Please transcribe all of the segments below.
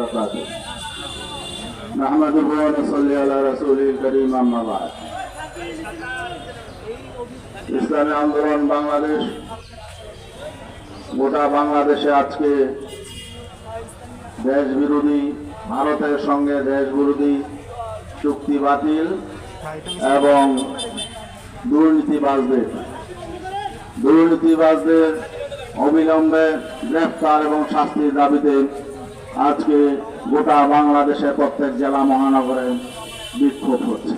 وبركاته نحمده ونصلي على رسوله الكريم أما بعد ইসলামী আন্দোলন বাংলাদেশ গোটা বাংলাদেশে আজকে দেশ বিরোধী ভারতের সঙ্গে দেশ বিরোধী চুক্তি বাতিল এবং দুর্নীতিবাজদের দুর্নীতিবাজদের অবিলম্বে গ্রেফতার এবং শাস্তির দাবিতে আজকে গোটা বাংলাদেশের প্রত্যেক জেলা মহানগরে বিক্ষোভ হচ্ছে।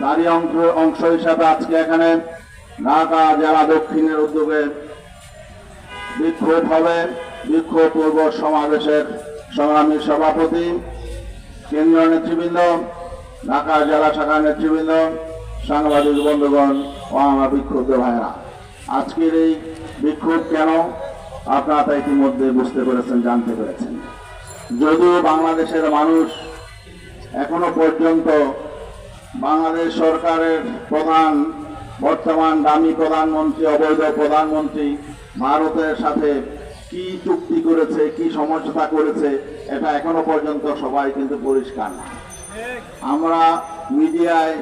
তারই অংশ অংশ হিসাবে আজকে এখানে ঢাকা জেলা দক্ষিণের উদ্যোগে বিক্ষোভ হবে। বিক্ষোভ পূর্ব সমাবেশের সংগ্রামী সভাপতি, কেন্দ্রীয় নেতৃবৃন্দ, ঢাকা জেলা শাখা নেতৃবৃন্দ, সাংবাদিক বন্ধুগণ ও আমার বিক্ষুব্ধ ভাইরা আজকের এই বিক্ষোভ কেন? আপনারা তা ইতিমধ্যে বুঝতে পেরেছেন, জানতে পেরেছেন। যদিও বাংলাদেশের মানুষ এখনও পর্যন্ত বাংলাদেশ সরকারের প্রধান, বর্তমান দামি প্রধানমন্ত্রী, অবৈধ প্রধানমন্ত্রী ভারতের সাথে কি চুক্তি করেছে, কি সমঝোতা করেছে, এটা এখনও পর্যন্ত সবাই কিন্তু পরিষ্কার না। আমরা মিডিয়ায়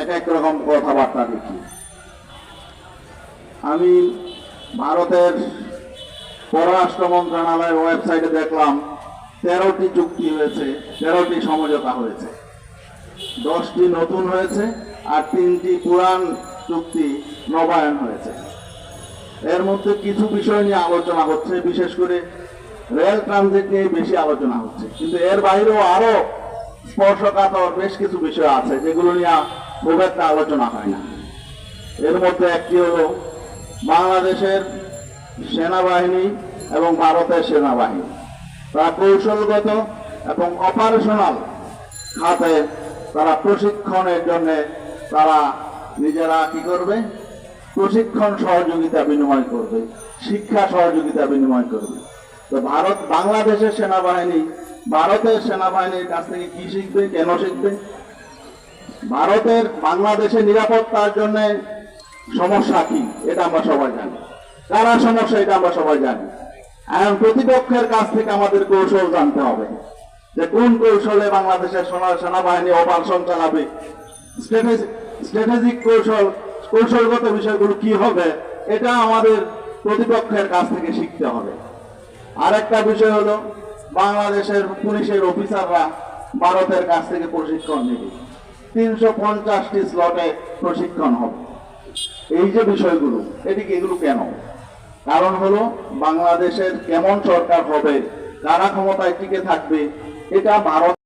এক এক রকম কথাবার্তা দেখি। আমি ভারতের পররাষ্ট্র মন্ত্রণালয়ের ওয়েবসাইটে দেখলাম তেরোটি চুক্তি হয়েছে, তেরোটি সমঝোতা হয়েছে। দশটি নতুন হয়েছে আর তিনটি পুরান চুক্তি নবায়ন হয়েছে। এর মধ্যে কিছু বিষয় নিয়ে আলোচনা হচ্ছে, বিশেষ করে রেল ট্রানজিট নিয়ে বেশি আলোচনা হচ্ছে। কিন্তু এর বাইরেও আরও স্পর্শকাতর বেশ কিছু বিষয় আছে, যেগুলো নিয়ে খুব একটা আলোচনা হয় না। এর মধ্যে একটি হলো বাংলাদেশের সেনাবাহিনী এবং ভারতের সেনাবাহিনী। তারা কৌশলগত এবং অপারেশনাল খাতে তারা প্রশিক্ষণের জন্য তারা নিজেরা কি করবে? প্রশিক্ষণ সহযোগিতা বিনিময় করবে, শিক্ষা সহযোগিতা বিনিময় করবে। তো ভারত, বাংলাদেশের সেনাবাহিনী, ভারতের সেনাবাহিনীর কাছ থেকে কি শিখবে, কেন শিখবে? ভারতের, বাংলাদেশের নিরাপত্তার জন্য সমস্যা কি, এটা আমরা সবাই জানি। কারা সমস্যা, এটা আমরা সবাই জানি। এখন প্রতিপক্ষের কাছ থেকে আমাদের কৌশল জানতে হবে যে কোন কৌশলে বাংলাদেশের সোনা- সেনাবাহিনী অপারেশন চালাবে। স্ট্র্যাটেজিক কৌশল, কৌশলগত বিষয়গুলো কি হবে, এটা আমাদের প্রতিপক্ষের কাছ থেকে শিখতে হবে। আরেকটা বিষয় হলো, বাংলাদেশের পুলিশের অফিসাররা ভারতের কাছ থেকে প্রশিক্ষণ নেবে। তিনশো পঞ্চাশটি স্লটে প্রশিক্ষণ হবে। এই যে বিষয়গুলো এদিকে এগুলো কেন? কারণ হলো বাংলাদেশের কেমন সরকার হবে কারা ক্ষমতায় টিকে থাকবে এটা ভারত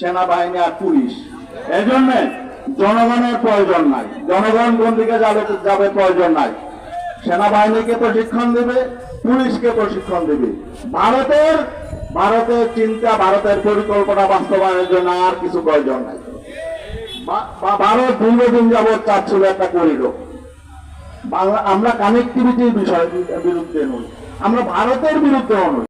সেনাবাহিনী আর পুলিশ। এই জন্য জনগণের প্রয়োজন নাই। জনগণ কোন দিকে যাবে যাবে প্রয়োজন নাই। সেনাবাহিনীকে প্রশিক্ষণ দেবে, পুলিশকে প্রশিক্ষণ দেবে। ভারতের ভারতের চিন্তা, ভারতের পরিকল্পনা বাস্তবায়নের জন্য আর কিছু প্রয়োজন নাই। ভারত দীর্ঘদিন যাবৎ চাচ্ছিল একটা করিডোর। বাংলা, আমরা কানেক্টিভিটির বিষয় বিরুদ্ধে নই। আমরা ভারতের বিরুদ্ধে নই।